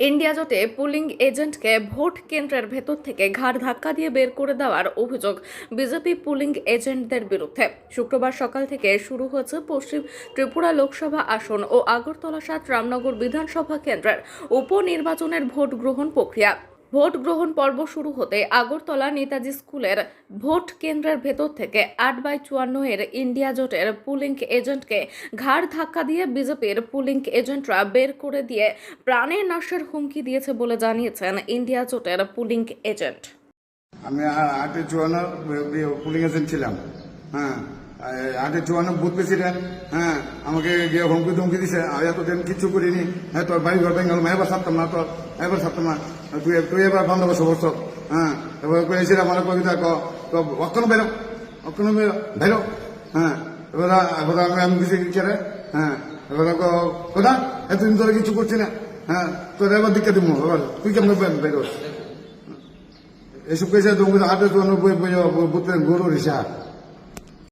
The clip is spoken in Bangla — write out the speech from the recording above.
ইন্ডিয়া জোটে পুলিং এজেন্টকে ভোট কেন্দ্রের ভেতর থেকে ঘাড় ধাক্কা দিয়ে বের করে দেওয়ার অভিযোগ বিজেপি পুলিং এজেন্টদের বিরুদ্ধে। শুক্রবার সকাল থেকে শুরু হয়েছে পশ্চিম ত্রিপুরা লোকসভা আসন ও আগরতলা সাত রামনগর বিধানসভা কেন্দ্রের উপনির্বাচনের ভোট গ্রহণ প্রক্রিয়া। ভোট গ্রহণ পর্ব শুরু হতে আগরতলা নেতাজি স্কুলের ভোট কেন্দ্রের ভেতর থেকে আট বাই চুয়ান্ন এর ইন্ডিয়া জোটের পুলিং এজেন্টকে ঘাড় ধাক্কা দিয়ে বিজেপির পুলিং এজেন্টরা বের করে দিয়ে প্রাণের নাশের হুমকি দিয়েছে বলে জানিয়েছেন ইন্ডিয়া জোটের পুলিং এজেন্ট। আমি আটে চুয়ান্ন পুলিং এজেন্ট ছিলাম। হ্যাঁ। আ- আটে চুয়ান্ন বুথ প্রেসিডেন্ট হ্যাঁ আমাকে গিয়ে হুমকি ধমকি দিছে। এতদিন কিচ্ছু করিনি। হ্যাঁ তোর বাড়ি ঘর ভেঙে গেল এবার ছাড়তাম না তোর, এবার ছাড়তাম না। তুই তুই এবার বন্ধ করছ বসছ হ্যাঁ এবার কয়েছিল আমার কবিতা ক তো অক্ষণ বেরো অক্ষণ বেরো বেরো হ্যাঁ এবার আমি আমি কিছু হ্যাঁ এবার কোথা এতদিন তোর কিছু করছি না হ্যাঁ তোর এবার দিকে দিব, এবার তুই কেমন বেরোস এসব কেসে তুমি হাতে তো বুঝতে গরু রিসা